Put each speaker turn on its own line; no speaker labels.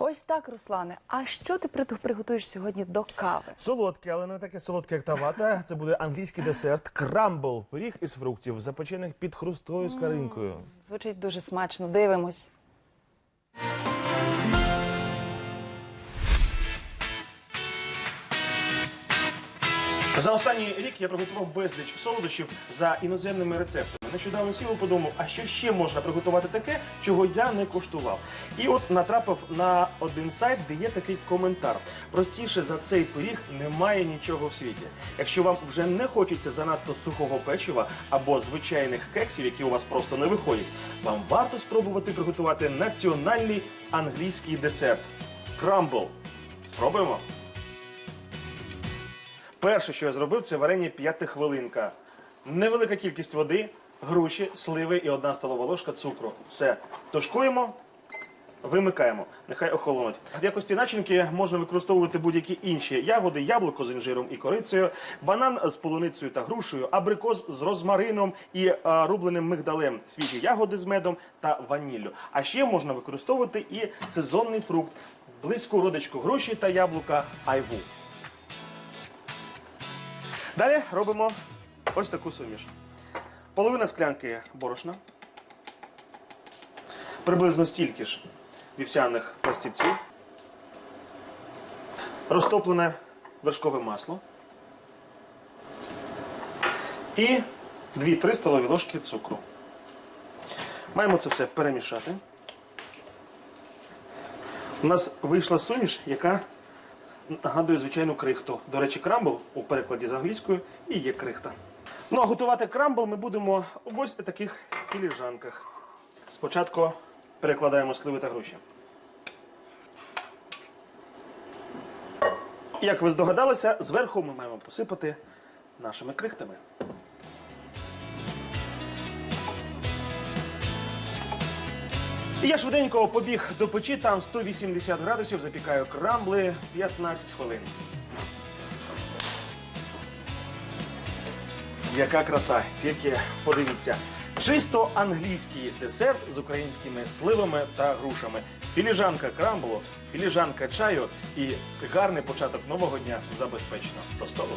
Ось так, Руслане. А що ти приготуєш сьогодні до кави?
Солодке, але не таке солодке, як та вата. Це буде англійський десерт крамбл, пиріг із фруктів, запечених під хрусткою скаринкою.
Звучить дуже смачно. Дивимось.
За останній рік я приготував безліч солодощів за іноземними рецептами. Нещодавно сів і подумав, а що ще можна приготувати таке, чого я не коштував. І от натрапив на один сайт, де є такий коментар. Простіше за цей пиріг немає нічого в світі. Якщо вам вже не хочеться занадто сухого печива або звичайних кексів, які у вас просто не виходять, вам варто спробувати приготувати національний англійський десерт крамбл. Спробуємо. Перше, що я зробив, це варення п'ятихвилинка. Невелика кількість води, груші, сливи і одна столова ложка цукру. Все. Тушкуємо, вимикаємо. Нехай охолонуть. В якості начинки можна використовувати будь-які інші ягоди, яблуко з інжиром і корицею, банан з полуницею та грушею, абрикос з розмарином і а, рубленим мигдалем, свіжі ягоди з медом та ваніллю. А ще можна використовувати і сезонний фрукт, близьку родичку груші та яблука айву. Далі робимо ось таку суміш. Половина склянки борошна. Приблизно стільки ж вівсяних пластівців. Розтоплене вершкове масло. І 2-3 столові ложки цукру. Маємо це все перемішати. У нас вийшла суміш, яка нагадує звичайну крихту. До речі, крамбл у перекладі з англійською і є крихта. Ну а готувати крамбл ми будемо в ось таких філіжанках. Спочатку перекладаємо сливи та груші. Як ви здогадалися, зверху ми маємо посипати нашими крихтами. І я швиденько побіг до печі, там 180 градусів, запікаю крамбли 15 хвилин. Яка краса, тільки подивіться. Чисто англійський десерт з українськими сливами та грушами. Філіжанка крамблу, філіжанка чаю і гарний початок нового дня забезпечено. До столу.